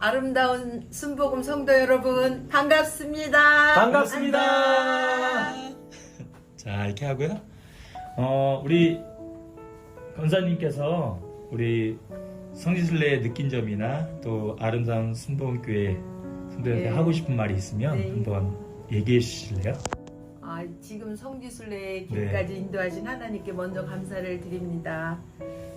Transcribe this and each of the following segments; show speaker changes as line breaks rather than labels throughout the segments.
아름다운 순복음 성도 여러분 반갑습니다.
반갑습니다. 자 이렇게 하고요. 어 우리 권사님께서 우리 성지순례에 느낀 점이나 또 아름다운 순복음교회 성도들한테
네.
하고 싶은 말이 있으면
네.
한번 얘기해 주실래요?
아, 지금 성지순례의 길까지
네.
인도하신 하나님께 먼저 감사를 드립니다.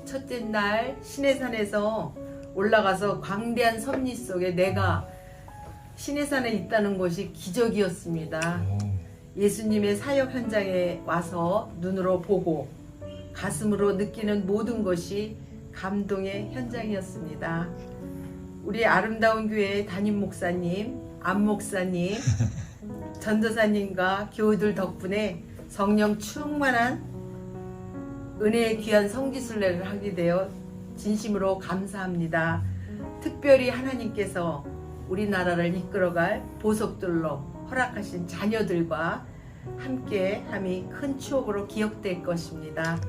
첫째 날 신해산에서 올라가서 광대한 섭리 속에 내가 신해산에 있다는 것이 기적이었습니다. 예수님의 사역 현장에 와서 눈으로 보고 가슴으로 느끼는 모든 것이 감동의 현장이었습니다. 우리 아름다운 교회 담임 목사님, 안 목사님, 전도사님과 교우들 덕분에 성령 충만한 은혜의 귀한 성지순례를 하게 되어 진심으로 감사합니다. 특별히 하나님께서 우리나라를 이끌어갈 보석들로 허락하신 자녀들과 함께 함이 큰 추억으로 기억될 것입니다.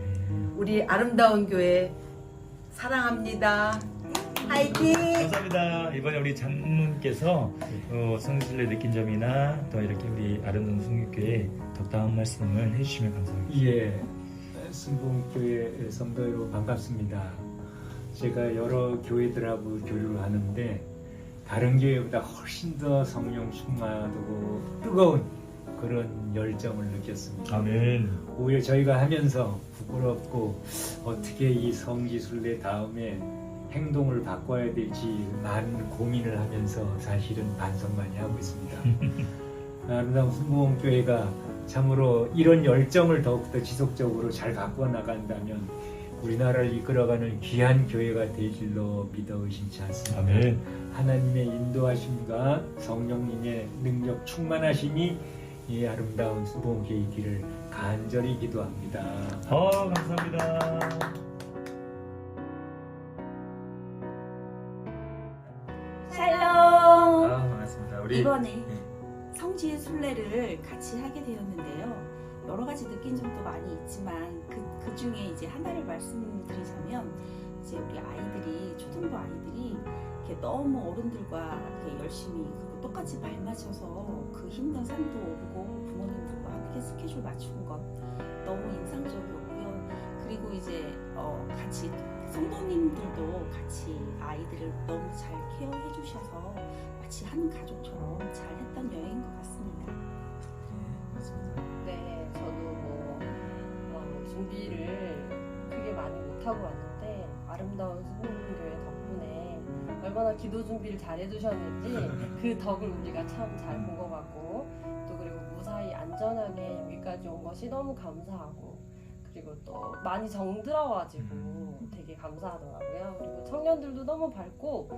우리 아름다운 교회 사랑합니다. 화이팅!
감사합니다. 이번에 우리 장로님께서 어, 성지순례 느낀 점이나 또 이렇게 우리 아름다운 성교교회 덕담한 말씀을 해주시면 감사하겠습니다.
예, 순봉교회 성도 여러분 반갑습니다. 제가 여러 교회들하고 교류를 하는데 다른 교회보다 훨씬 더 성령 충만하고 뜨거운 그런 열정을 느꼈습니다.
아멘.
오히려 저희가 하면서 부끄럽고 어떻게 이 성지순례 다음에 행동을 바꿔야 될지 많은 고민을 하면서 사실은 반성 많이 하고 있습니다. 아름다운 순복음교회가 참으로 이런 열정을 더욱더 지속적으로 잘 바꿔 나간다면 우리나라를 이끌어가는 귀한 교회가 될 줄로 믿어 의심치 않습니다.
아멘.
하나님의 인도하심과 성령님의 능력 충만하심이 이 아름다운 수봉교의 길을 간절히 기도합니다.
어 감사합니다.
샬롬.
아 반갑습니다. 우리
이번에
네.
성지의 순례를 같이 하게 되었는데요. 여러 가지 느낀 점도 많이 있지만 그, 그 중에 이제 하나를 말씀드리자면 이제 우리 아이들이 초등부 아이들이 이렇게 너무 어른들과 이렇게 열심히 똑같이 발 맞춰서 그 힘든 산도 오르고 부모님들과 함께 스케줄 맞춘 것 너무 인상적이었고요. 그리고 이제 어, 같이 성도님들도 같이 아이들을 너무 잘 케어해 주셔서 마치 한 가족처럼 잘 했던 여행인 것 같습니다.
네, 저도 뭐 어, 준비를 크게 많이 못하고 왔는데 아름다운 수봉교회 덕분에 얼마나 기도 준비를 잘 해주셨는지 그 덕을 우리가 참 잘 본 것 같고 또 그리고 무사히 안전하게 여기까지 온 것이 너무 감사하고 그리고 또 많이 정들어가지고 되게 감사하더라고요. 그리고 청년들도 너무 밝고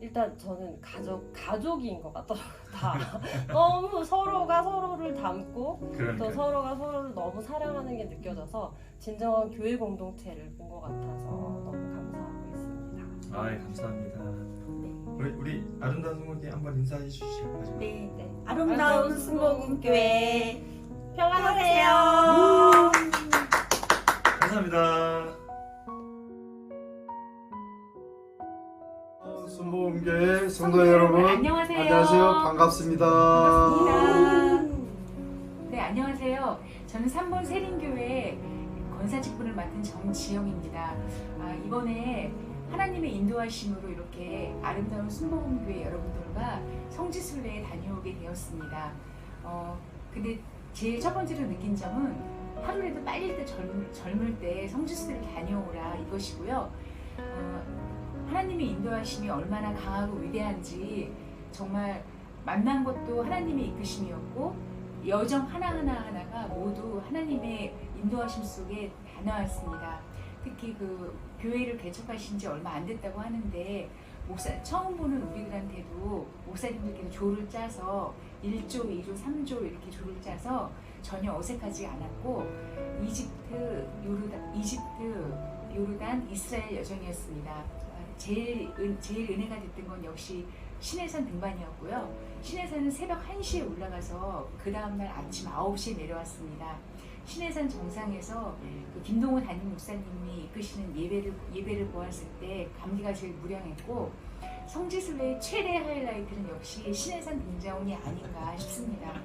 일단 저는 가족 가족인 것 같더라고요. 다 너무 서로가 서로를 닮고 또
그러니까
서로가 서로를 너무 사랑하는 게 느껴져서 진정한 교회 공동체를 본 것 같아서 너무 감사하고 있습니다.
아 감사합니다.
네.
우리 우리 아름다운 성교회 한번 인사해 주시죠. 마지막.
네, 네.
아름다운
아름다운 순복음교회
평안하세요.
감사합니다.
순복음교회 성도 여러분
안녕하세요.
안녕하세요 반갑습니다.
반갑습니다. 네, 안녕하세요. 저는 3번 세린교회 권사 직분을 맡은 정지영입니다. 아, 이번에 하나님의 인도하심으로 이렇게 아름다운 순복음교회 여러분들과 성지순례에 다녀오게 되었습니다. 어, 근데 제일 첫 번째로 느낀 점은 하루라도 빨리 때 젊, 젊을 때 성지순례를 다녀오라 이것이고요. 어, 하나님의 인도하심이 얼마나 강하고 위대한지 정말 만난 것도 하나님의 이끄심이었고 여정 하나하나 하나가 모두 하나님의 인도하심 속에 다 나왔습니다. 특히 그 교회를 개척하신 지 얼마 안 됐다고 하는데 목사 처음 보는 우리들한테도 목사님들께서 조를 짜서 1조, 2조, 3조 이렇게 조를 짜서 전혀 어색하지 않았고 이집트, 요르단, 이집트, 요르단, 이스라엘 여정이었습니다. 아, 제일 은, 제일 은혜가 됐던 건 역시 신해산 등반이었고요. 신해산은 새벽 1시에 올라가서 그 다음날 아침 9시에 내려왔습니다. 신해산 정상에서 그 김동호 담임 목사님이 이끄시는 예배를 예배를 보았을 때 감기가 제일 무량했고 성지순례의 최대 하이라이트는 역시 신해산 등자원이 아닌가 싶습니다.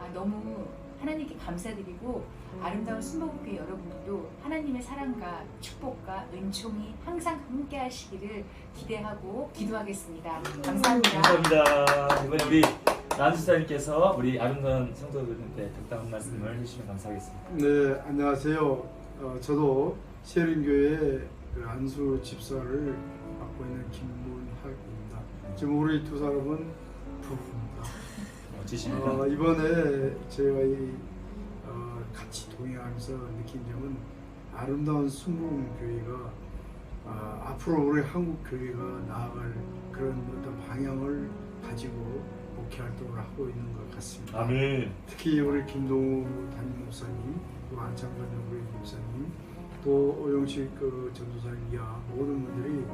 아, 너무 하나님께 감사드리고 아름다운 순복음교회 여러분들도 하나님의 사랑과 축복과 은총이 항상 함께 하시기를 기대하고 기도하겠습니다. 감사합니다.
감사합니다. 이번에 우리 난수사님께서 우리 아름다운 성도들한테 덕담한 말씀을 해주시면 감사하겠습니다.
네, 안녕하세요. 어, 저도 세린교회 그 안수 집사를 맡고 있는 김문학입니다. 지금 우리 두 사람은 부부
멋지십니다.
어, 이번에 제가 이 어, 같이 동행하면서 느낀 점은 아름다운 순복음 교회가 아, 앞으로 우리 한국 교회가 나아갈 그런 어떤 방향을 가지고 목회 활동을 하고 있는 것 같습니다.
아멘.
특히 우리 김동우 담임 목사님, 또 안창근 우리 목사님, 또 오영식 그 전도사님 이하 모든 분들이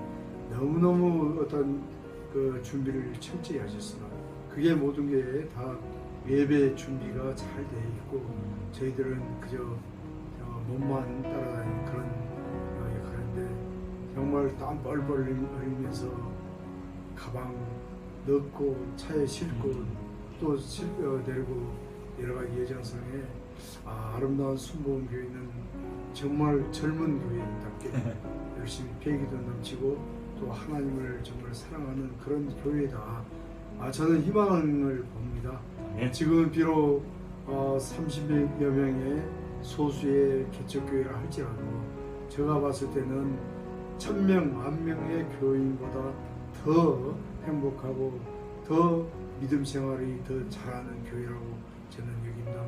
너무너무 어떤 그 준비를 철저히 하셨으나 그게 모든 게 다 예배 준비가 잘 돼 있고 저희들은 그저 어, 몸만 따라다니는 그런 어, 역할인데 정말 땀 뻘뻘 흘리면서 가방 넣고 차에 싣고 또 실, 어, 내리고 여러 가지 예정상에 아, 아름다운 순복음 교회는 정말 젊은 교회답게 열심히 배기도 넘치고 또 하나님을 정말 사랑하는 그런 교회다. 아, 저는 희망을 봅니다.
아멘.
지금 비록 어, 30여 명의 소수의 개척교회라 할지라도 제가 봤을 때는 천명, 만명의 교인보다 더 행복하고 더 믿음 생활이 더 잘하는 교회라고 저는 여깁니다.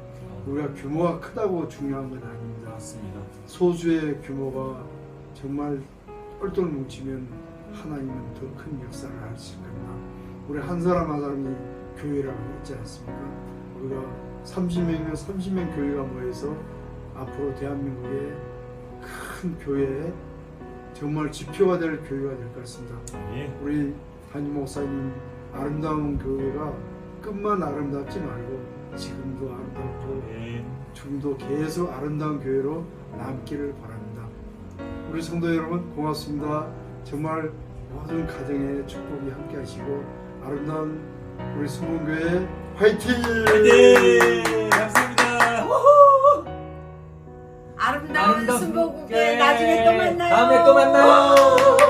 우리가 규모가 크다고 중요한 건 아닙니다.
맞습니다.
소수의 규모가 정말 똘똘 뭉치면 하나님은 더 큰 역사를 하실 겁니다. 우리 한 사람 한 사람이 교회라고 했지 않습니까? 우리가 30명이면 30명 교회가 모여서 앞으로 대한민국의 큰 교회 정말 지표가 될 교회가 될 것 같습니다.
아멘.
우리 담임 목사님 아름다운 교회가 끝만 아름답지 말고 지금도 아름답고
아멘.
지금도 계속 아름다운 교회로 남기를 바랍니다. 우리 성도 여러분 고맙습니다. 정말 모든 가정의 축복이 함께 하시고 아름다운 우리 수문교회 화이팅!
네, 감사합니다.
아름다운
아름다운
순복음교회
교회.
나중에 또 만나요.
다음에 또 만나요.